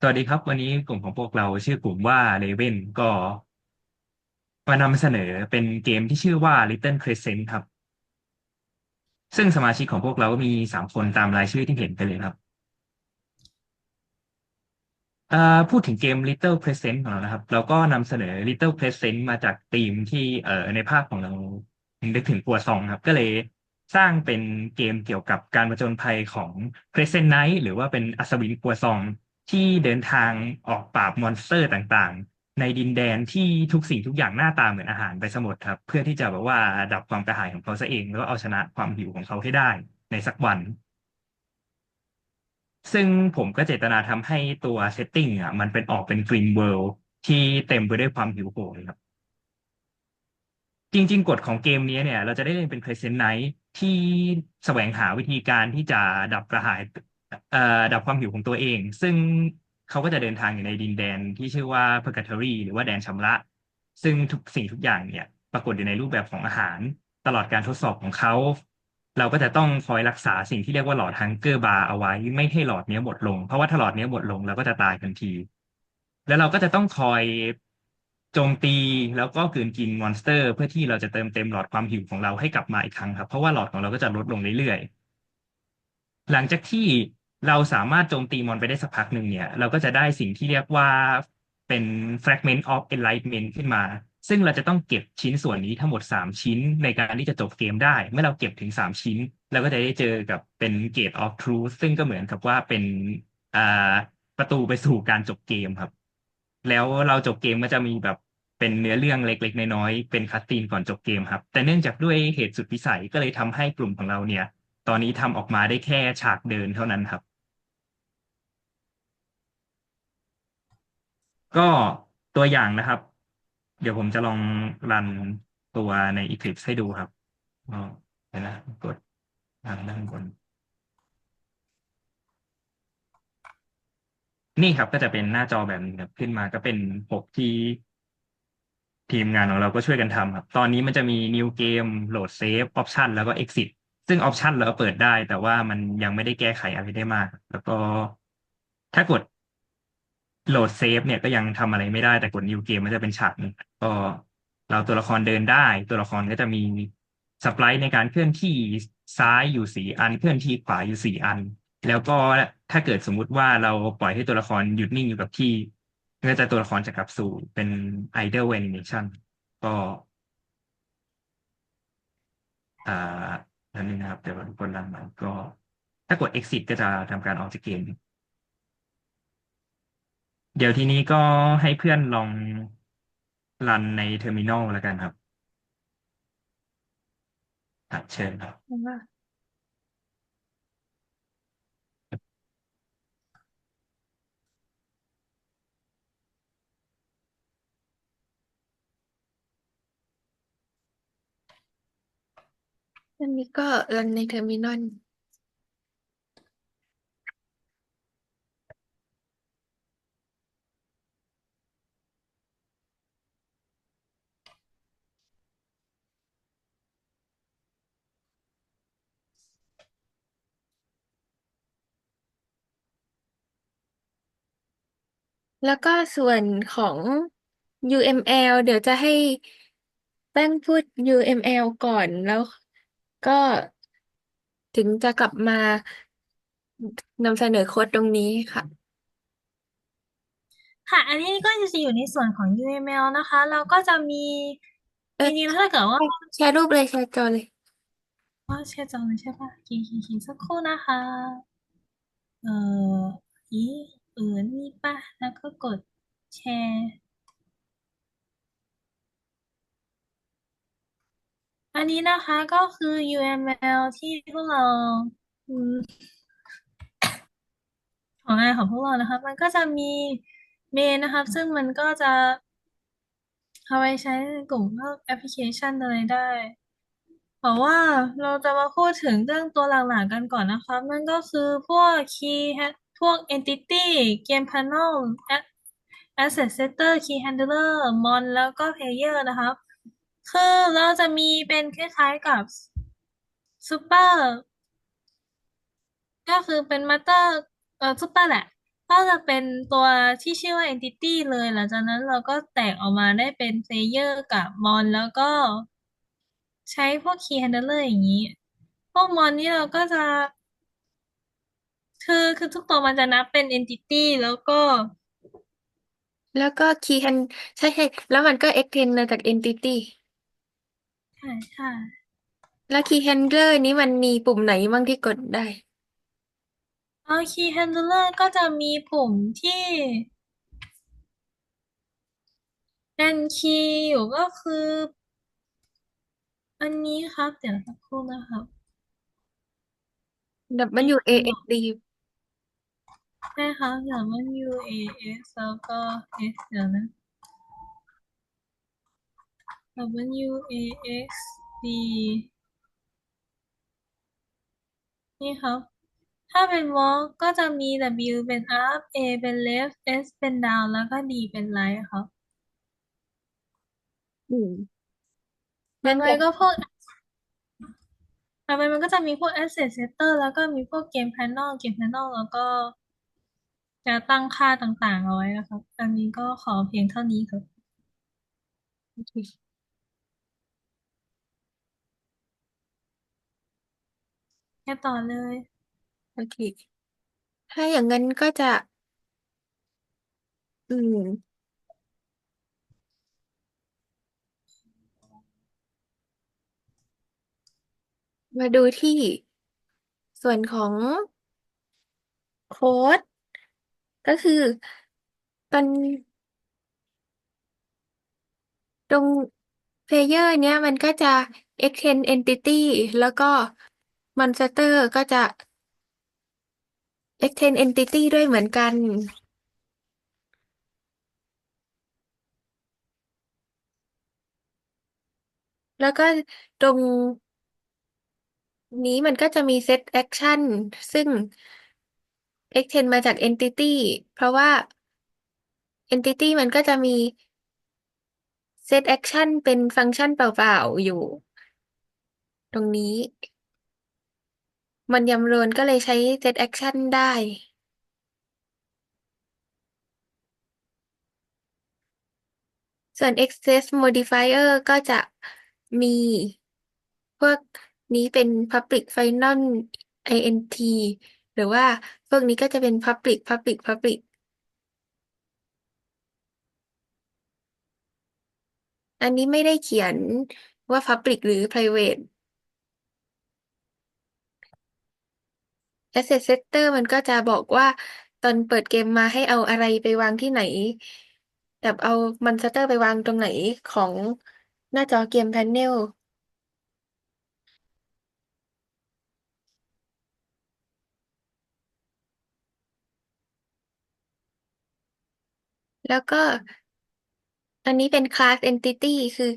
สวัสดีครับ วันนี้กลุ่มของพวกเราชื่อกลุ่มว่าเลเว่นก็มานำเสนอเป็นเกมที่ชื่อว่า Little Crescent ครับ ซึ่งสมาชิกของพวกเราก็มีสามคนตามรายชื่อที่เห็นไปเลยครับเอ่อพูดถึงเกม Little Crescent ของเรานะครับ เราก็นำเสนอ Little Crescent มาจากธีมที่เอ่อในภาคของเรานึกถึงครัวซองครับ ก็เลยสร้างเป็นเกมเกี่ยวกับการผจญภัยของ Crescent Knight หรือว่าเป็นอัศวินครัวซอง ที่เดินทางออกปราบมอนสเตอร์ต่างๆ ในดินแดนที่ทุกสิ่งทุกอย่างหน้าตาเหมือนอาหารไปซะหมดครับ เพื่อที่จะแบบว่าดับความกระหายของเขาซะเองแล้วก็เอาชนะความหิวของเขาให้ได้ในสักวัน ซึ่งผมก็เจตนาทำให้ตัวเซตติ้งอะมันเป็นออกเป็นกรีนเวิลด์ที่เต็มไปด้วยความหิวโหยครับ จริง ๆ กฎของเกมนี้เนี่ย เราจะได้เล่นเป็นเพรสเซนต์ไนท์ที่แสวงหาวิธีการที่จะดับกระหาย ดับความหิวของตัวเอง ซึ่งเขาก็จะเดินทางอยู่ในดินแดนที่ชื่อว่า Purgatory หรือว่าแดนชำระ ซึ่งทุกสิ่งทุกอย่างเนี่ย ปรากฏอยู่ในรูปแบบของอาหาร ตลอดการทดสอบของเขา เราก็จะต้องคอยรักษาสิ่งที่เรียกว่าหลอดฮังเกอร์บาร์เอาไว้ ไม่ให้หลอดเนี้ยหมดลง เพราะว่าถ้าหลอดเนี้ยหมดลงเราก็จะตายทันที แล้วเราก็จะต้องคอยโจมตีแล้วก็กืนกินมอนสเตอร์ เพื่อที่เราจะเติมเต็มหลอดความหิวของเราให้กลับมาอีกครั้งครับ เพราะว่าหลอดของเราก็จะลดลงเรื่อยๆหลังจากที่ เราสามารถโจมตีมอนไปได้สักพักหนึ่งเนี่ย เราก็จะได้สิ่งที่เรียกว่าเป็น fragment of enlightenment ขึ้นมา ซึ่งเราจะต้องเก็บชิ้นส่วนนี้ทั้งหมดสามชิ้นในการที่จะจบเกมได้ เมื่อเราเก็บถึงสามชิ้น เราก็จะได้เจอกับเป็น Gate of Truth ซึ่งก็เหมือนกับว่าเป็นประตูไปสู่การจบเกมครับ แล้วเราจบเกมก็จะมีแบบเป็นเนื้อเรื่องเล็ก ๆ น้อยๆเป็นคัสซีนก่อนจบเกมครับ แต่เนื่องจากด้วยเหตุสุดวิสัยก็เลยทำให้กลุ่มของเราเนี่ย ตอนนี้ทำออกมาได้แค่ฉากเดินเท่านั้นครับ ก็ตัวอย่างนะครับ เดี๋ยวผมจะลองรันตัวใน Eclipse ให้ดูครับอ๋อเดี๋ยวนะกดทางด้านบนนี่ครับก็จะเป็นหน้าจอแบบนี้ครับขึ้นมาก็เป็นปกที่ทีมงานของเราก็ช่วยกันทำครับ ตอนนี้มันจะมี new game load save option แล้วก็ exit ซึ่ง option เราเปิดได้ แต่ว่ามันยังไม่ได้แก้ไขอะไรได้มาก แล้วก็ถ้ากด load save เนี่ยก็ยังทำอะไรไม่ได้แต่กด new game มันจะเป็นฉากหนึ่งก็เราตัวละครเดินได้ ตัวละครก็จะมีสปรายในการเคลื่อนที่ซ้ายอยู่สี่อัน เคลื่อนที่ขวาอยู่สี่อัน แล้วก็ถ้าเกิดสมมุติว่าเราปล่อยให้ตัวละครหยุดนิ่งอยู่กับที่ก็จะตัวละครจะกลับสู่เป็น idle animation ก็อ่านั่นนี่นะครับเดี๋ยวทุกคนรันมันก็ถ้ากด exit ก็จะทำการออกจากเกม เดี๋ยวทีนี้ก็ให้เพื่อนลองรันในเทอร์มินอลแล้วกันครับอะเชิญครับ อันนี้ก็รันในเทอร์มินอล แล้วก็ส่วนของ UML เดี๋ยวจะให้แป้งพูด UML ก่อนแล้วก็ถึงจะกลับมานำเสนอโค้ดตรงนี้ค่ะ ค่ะ อันนี้ก็จะอยู่ในส่วนของ UML นะคะ เราก็จะมีเอจอริงๆแล้วถ้าเกิดว่าแชร์รูปเลยแชร์จอเลยว่าแชร์จอเลยใช่ปะคีย์คีย์คีย์สักครู่นะคะ เอ่ออีเออนี่ป่ะ แล้วก็กดแชร์ อันนี้นะคะก็คือ UML ที่พวกเราของงานของพวกเรานะคะมันก็จะมีเมนนะครับ ซึ่งมันก็จะเอาไว้ใช้ในกลุ่มพวกแอปพลิเคชันอะไรได้เพราะว่าเราจะมาพูดถึงเรื่องตัวหลักๆกันก่อนนะคะ นั่นก็คือพวก key พวก entity game panel asset setter key handler mon แล้วก็ player นะครับ คือเราจะมีเป็นคล้ายๆกับ super ก็คือเป็น master เอ่อ super แหละ ก็จะเป็นตัวที่ชื่อว่า entity เลย หลังจากนั้นเราก็แตกออกมาได้เป็น player กับ mon แล้วก็ ใช้พวก key handler อย่างนี้ พวก mon นี่เราก็จะ คือคือทุกตัวมันจะนับเป็น entity แล้วก็ แล้วก็ key hand ใช่ใช่แล้วมันก็ extend มาจาก entity ใช่ใช่แล้ว key handler นี้มันมีปุ่มไหนบ้างที่กดได้เอา key handler ก็จะมีปุ่มที่เป็นคีย์อยู่ก็คือ อันนี้ครับ เดี๋ยวสักครู่นะครับ W A X D ใช่ครับเดี๋ยวมัน U A S แล้วก็ S เดี๋ยวนะ W A X D นี่ครับ ถ้าเป็น walk ก็จะมี W เป็น up A เป็น left S เป็น down แล้วก็ D เป็น right ครับอืมต่งั้อนไปแบบก็พวกต่อไปมันก็จะมีพวก asset setter แล้วก็มีพวก game panel game panel แล้วก็ จะตั้งค่าต่าง ๆ เอาไว้นะครับ อันนี้ก็ขอเพียงเท่านี้ครับแค่ต่อเลย โอเค ถ้าอย่างนั้นก็จะ อืม มาดูที่ส่วนของโค้ด ก็คือตอนตรง player เนี้ยมันก็จะ extend entity แล้วก็ monster ก็จะ extend entity ด้วยเหมือนกัน แล้วก็ตรงนี้มันก็จะมี set action ซึ่ง extend มาจาก entity เพราะว่า entity มันก็จะมี set action เป็นฟังก์ชันเปล่าๆ อยู่ ตรงนี้ มันยำรวนก็เลยใช้ set action ได้ ส่วน access modifier ก็จะมีพวกนี้เป็น public final int หรือว่าพวกนี้ก็จะเป็น public public public อันนี้ไม่ได้เขียนว่า public หรือ private asset setter มันก็จะบอกว่าตอนเปิดเกมมาให้เอาอะไรไปวางที่ไหน แบบเอา monster ไปวางตรงไหนของหน้าจอเกม panel แล้วก็อันนี้เป็น class entity คือ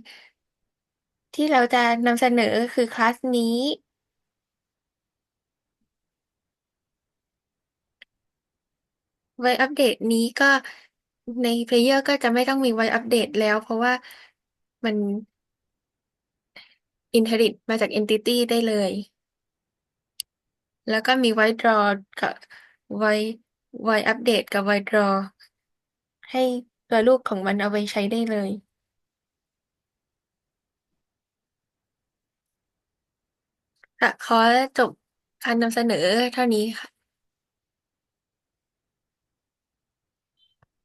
ที่เราจะนำเสนอคือคลาสนี้ ไว้อัปเดตนี้ก็ใน Player ก็จะไม่ต้องมีไว้อัปเดตแล้ว เพราะว่ามัน inherit มาจาก entity ได้เลย แล้วก็มีไว้ draw กับไว้ไว้อัปเดตกับไว้ draw ให้ตัวลูกของมันเอาไปใช้ได้เลย ค่ะ ขอจบการนำเสนอเท่านี้ค่ะ